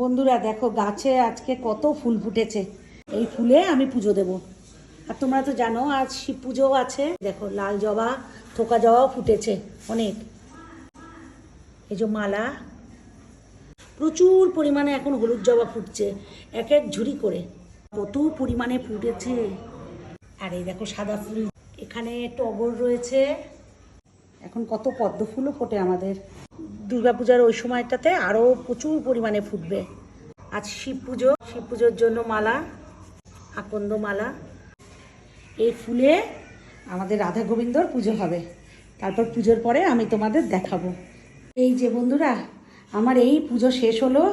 বন্ধুরা, দেখো গাছে আজকে কত ফুল ফুটেছে। এই ফুলে আমি পুজো দেব। আর তোমরা তো জানো, আজ শিব পুজোও আছে। দেখো, লাল জবা, থোকা জবাও ফুটেছে অনেক। এই যে মালা, প্রচুর পরিমাণে এখন হলুদ জবা ফুটছে, এক এক ঝুড়ি করে। কত পরিমাণে ফুটেছে। আর এই দেখো সাদা ফুল। এখানে টগর রয়েছে। এখন কত পদ্ম ফুলও ফোটে আমাদের। দুর্গাপূজার ওই সময়টাতে আরও প্রচুর পরিমাণে ফুটবে। আজ শিব পুজো। শিব পুজোর জন্য মালা, আকন্দ মালা। এই ফুলে আমাদের রাধা গোবিন্দর পুজো হবে। তারপর পুজোর পরে আমি তোমাদের দেখাবো। এই যে বন্ধুরা, আমার এই পুজো শেষ হলো।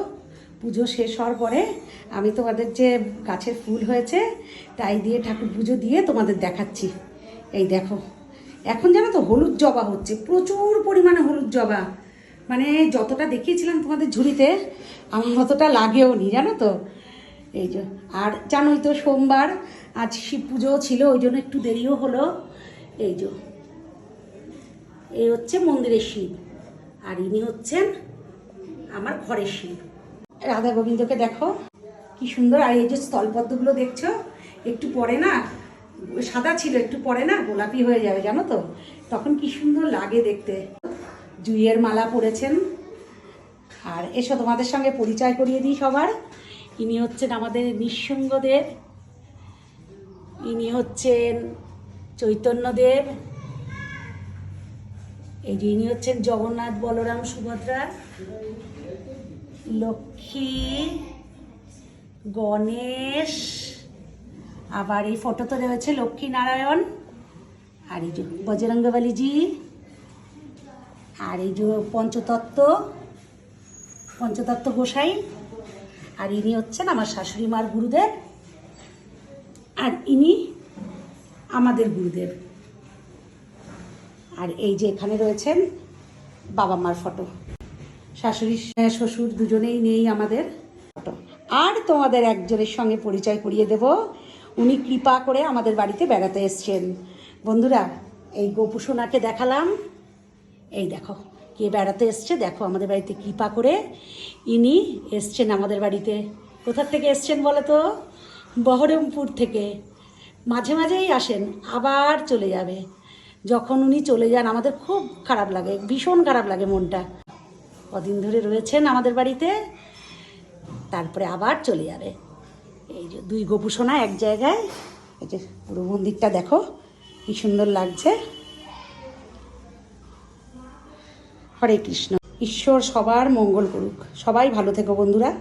পুজো শেষ হওয়ার পরে আমি তোমাদের যে গাছের ফুল হয়েছে, তাই দিয়ে ঠাকুর পুজো দিয়ে তোমাদের দেখাচ্ছি। এই দেখো, এখন জানো তো হলুদ জবা হচ্ছে, প্রচুর পরিমাণে হলুদ জবা। মানে যতটা দেখিয়েছিলাম তোমাদের ঝুড়িতে, আমার অতটা লাগেও নি জানো তো? এই যে, আর জানোই তো সোমবার, আজ শিব পুজোও ছিল, ওই জন্য একটু দেরিও হলো। এই যে এই হচ্ছে মন্দিরের শিব, আর ইনি হচ্ছেন আমার ঘরের শিব। রাধা গোবিন্দকে দেখো, কি সুন্দর, আর এই যে স্থলপদ্মগুলো দেখছ, একটু পরে না, সাদা ছিল, একটু পরে না, গোলাপি হয়ে যাবে, জানো তো? তখন কি সুন্দর লাগে দেখতে। জুইয়ের মালা পরেছেন। আর এসো তোমাদের সঙ্গে পরিচয় করিয়ে দিই সবার। ইনি হচ্ছেন আমাদের নিঃসঙ্গদেব। ইনি হচ্ছেন চৈতন্যদেব। এই যে ইনি হচ্ছেন জগন্নাথ বলরাম সুভদ্রা। লক্ষ্মী, গণেশ। আবার এই ফটোতে রয়েছে লক্ষ্মী নারায়ণ। আর এই যে বজরঙ্গবালিজি। আর এই যে পঞ্চতত্ত্ব পঞ্চতত্ত্ব গোসাই, আর ইনি হচ্ছেন আমার শাশুড়ি মার গুরুদেব, আর ইনি আমাদের গুরুদেব। আর এই যে এখানে রয়েছেন বাবা মার ফটো। শাশুড়ি, শ্বশুর দুজনেই নেই আমাদের ফটো। আর তোমাদের একজনের সঙ্গে পরিচয় করিয়ে দেব। উনি কৃপা করে আমাদের বাড়িতে বেড়াতে এসছেন। বন্ধুরা, এই গোপুসোনাকে দেখালাম। এই দেখো, কে বেড়াতে এসছে, দেখো আমাদের বাড়িতে কৃপা করে। ইনি এসছেন আমাদের বাড়িতে। কোথার থেকে এসছেন বলো তো? বহরমপুর থেকে। মাঝে মাঝেই আসেন, আবার চলে যাবে। যখন উনি চলে যান, আমাদের খুব খারাপ লাগে, ভীষণ খারাপ লাগে মনটা। কদিন ধরে রয়েছেন আমাদের বাড়িতে, তারপরে আবার চলে যাবে। এই যে দুই গোপুসোনা এক জায়গায়, এই যে পুরো মন্দিরটা দেখো, কি সুন্দর লাগছে। হরে কৃষ্ণ। ঈশ্বর সবার মঙ্গল করুক। সবাই ভালো থেকো বন্ধুরা।